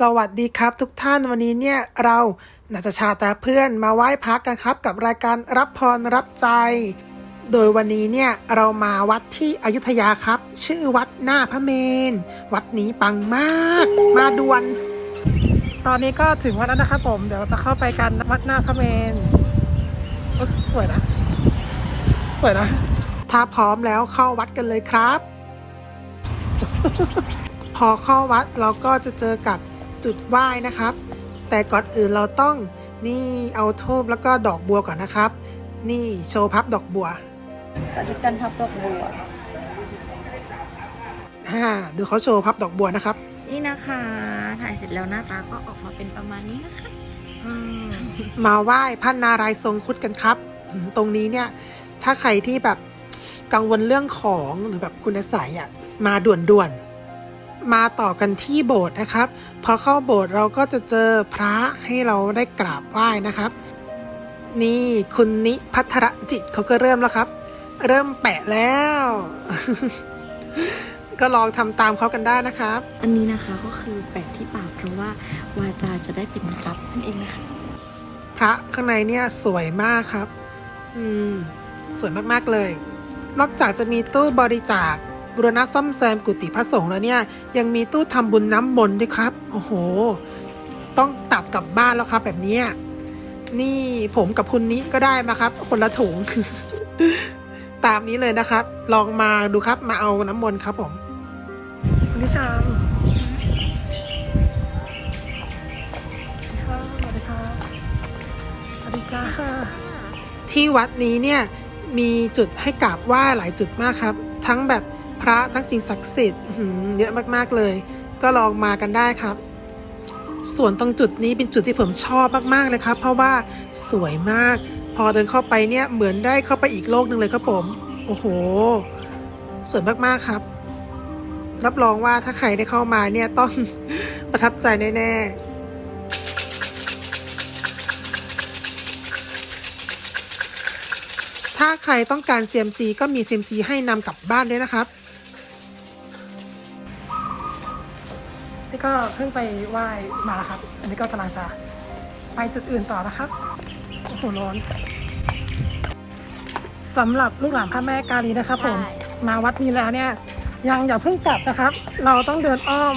สวัสดีครับทุกท่านวันนี้เนี่ยเรานาจชาตาเพื่อนมาไหว้พระกันครับ กับรายการรับพรรับใจ โดยวันนี้เนี่ยเรามาวัดที่อยุธยาครับ ชื่อวัดหน้าพระเมน วัดนี้ปังมากมาด่วน ตอนนี้ก็ถึงวัดแล้วนะครับผมเดี๋ยวจะเข้าไปกันวัดหน้าพระเมนสวยนะ สวยนะ ถ้าพร้อมแล้วเข้าวัดกันเลยครับ พอเข้าวัดเราก็จะเจอกับ จุดไหว้นะครับ แต่ก่อนอื่นเราต้องนี่เอาทูบแล้วก็ดอกบัวก่อนนะครับ นี่โชว์พับดอกบัวสาธิตการพับดอกบัวอ่าดูเขาโชว์พับดอกบัวนะครับ นี่นะคะ ถ่ายเสร็จแล้วหน้าตาก็ออกมาเป็นประมาณนี้นะคะมาไหว้พระนารายณ์ทรงครุดกันครับอืมตรงนี้เนี่ยถ้าใครที่แบบกังวลเรื่องของหรือแบบคุณใสยอะมาด่วนๆ มาต่อกันที่โบสถ์นะครับ พอเข้าโบสถ์เราก็จะเจอพระให้เราได้กราบไหว้นะครับ นี่คุณนิพัทรจิตเขาก็เริ่มแล้วครับ เริ่มแปะแล้ว ก็ลองทำตามเขากันได้นะครับ อันนี้นะคะก็คือแปะที่ปากเพราะว่าวาจาจะได้เป็นทรัพย์นั่นเองนะคะพระข้างในเนี่ยสวยมากครับ อืม สวยมากๆเลย นอกจากจะมีตู้บริจาค บุรณะซ่อมแซมกุฏิพระสงฆ์แล้วเนี่ย ยังมีตู้ทำบุญน้ำมนต์ด้วยครับ โอ้โห ต้องตัดกลับบ้านแล้วครับ แบบเนี้ยนี่ผมกับคุณนี้ก็ได้มาครับ คนละถุง ตามนี้เลยนะครับ ลองมาดูครับ มาเอาน้ำมนต์ครับผมคุณนิชามสวัสดีครับสวัสดีจ้าที่วัดนี้เนี่ยมีจุดให้กราบไหว้หลายจุดมากครับ ทั้งแบบ พระทั้งสิ่งศักดิ์สิทธิ์เยอะมากๆเลย ก็ลองมากันได้ครับ ส่วนตรงจุดนี้เป็นจุดที่ผมชอบมากๆเลยครับ เพราะว่าสวยมาก พอเดินเข้าไปเนี่ยเหมือนได้เข้าไปอีกโลกหนึ่งเลยครับผม โอ้โหสวยมากๆครับ รับรองว่าถ้าใครได้เข้ามาเนี่ยต้องประทับใจแน่ๆถ้าใครต้องการ CMC ก็มี CMC ให้นำกลับบ้านด้วยนะครับ ก็เพิ่งไปไหว้มาครับ อันนี้ก็กำลังจะไปจุดอื่นต่อนะครับโอ้โหร้อนสำหรับลูกหลานพระแม่กาลีนะครับผม ใช่ มาวัดนี้แล้วเนี่ย ยังอย่าเพิ่งกลับนะครับ เราต้องเดินอ้อม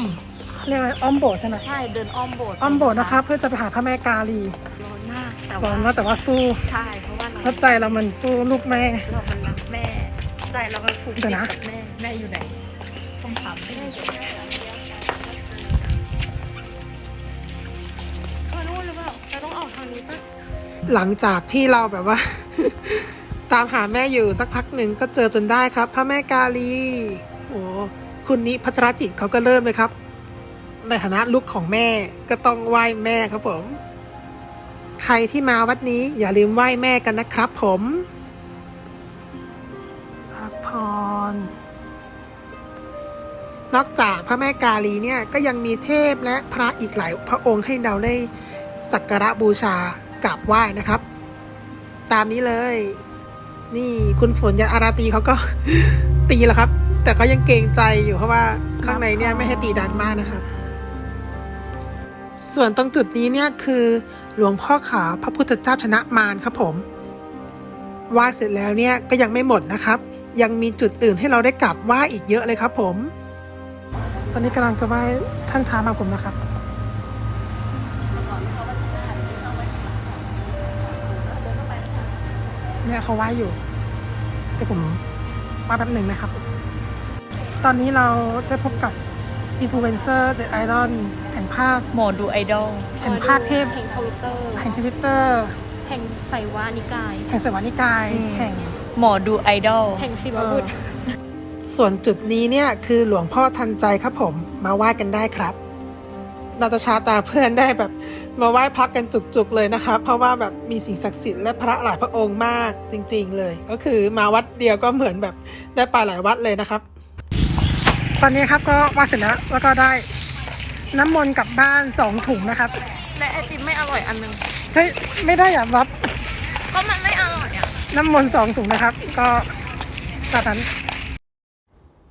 เรียกว่าอ้อมโบสถ์ใช่ไหมใช่เดินอ้อมโบสถ์อ้อมโบสถ์นะครับ เพื่อจะไปหาพระแม่กาลีร้อนมากแต่ร้ว่าอนว่าแต่ว่าสู้ใช่เพราะว่าเราเพราะใจเรามันสู้ลูกแม่ เรามันรักแม่ ใจเรามันผูกเดี๋ติยดวนะ กับแม่แม่อยู่ไหนต้องถามแม่อยู่ไหน หลังจากที่เราแบบว่า ตามหาแม่อยู่สักพักหนึ่งก็เจอจนได้ครับ พระแม่กาลีโอ้คุณนิพัชรจิตเขาก็เริ่มเลยครับ ในฐานะลูกของแม่ก็ต้องไหว้แม่ครับผม ใครที่มาวัดนี้อย่าลืมไหว้แม่กันนะครับผมพักพรนอกจากพระแม่กาลีเนี่ยก็ยังมีเทพและพระอีกหลายพระองค์ให้เราได้สักการะบูชา กราบไหว้นะครับ ตามนี้เลย นี่คุณฝนยาอาราตีเขาก็ตีแล้วครับ แต่เขายังเกรงใจอยู่เพราะว่าข้างในเนี่ยไม่ให้ตีดันมากนะครับ ส่วนตรงจุดนี้เนี่ยคือ หลวงพ่อขาพระพุทธเจ้าชนะมารครับผมไหว้เสร็จแล้วเนี่ยก็ยังไม่หมดนะครับ ยังมีจุดอื่นให้เราได้กราบไหว้อีกเยอะเลยครับผม ตอนนี้กำลังจะไหว้ท่านท้ามาผมนะครับ เนี่ยเขาไหว้อยู่เดี๋ยวผมมาแป๊บหนึ่งนะครับ ตอนนี้เราได้พบกับอินฟลูเอนเซอร์เดอะไอดอลแห่งภาคหมอดูไอดอลเห็นภาคเทพแห่งทวิตเตอร์แห่งทวิตเตอร์แห่งไสวานิกาย แห่งสวรรค์นิกายอืมแห่งหมอดูไอดอลแห่งศิวบุตรส่วนจุดนี้เนี่ยคือหลวงพ่อทันใจครับผมมาไหว้กันได้ครับ นาตาชาตาเพื่อนได้แบบมาไหว้พักกันจุกๆเลยนะครับเพราะว่าแบบมีสิ่งศักดิ์สิทธิ์และพระหลายพระองค์มากจริง ๆ เลย ก็คือมาวัดเดียวก็เหมือนแบบได้ไปหลายวัดเลยนะครับ ตอนนี้ครับก็ไหว้เสร็จแล้วแล้วก็ได้น้ำมนต์กลับบ้านสองถุงนะครับและไอติมไม่อร่อยอันหนึงเฮ้ยไม่ได้อย่ารับก็มันไม่อร่อยอะน้ำมนต์สองถุงนะครับ ก็ตามนั้น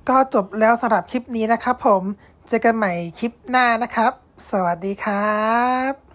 ก็จบแล้วสำหรับคลิปนี้นะครับผม เจอกันใหม่คลิปหน้านะครับ สวัสดีครับ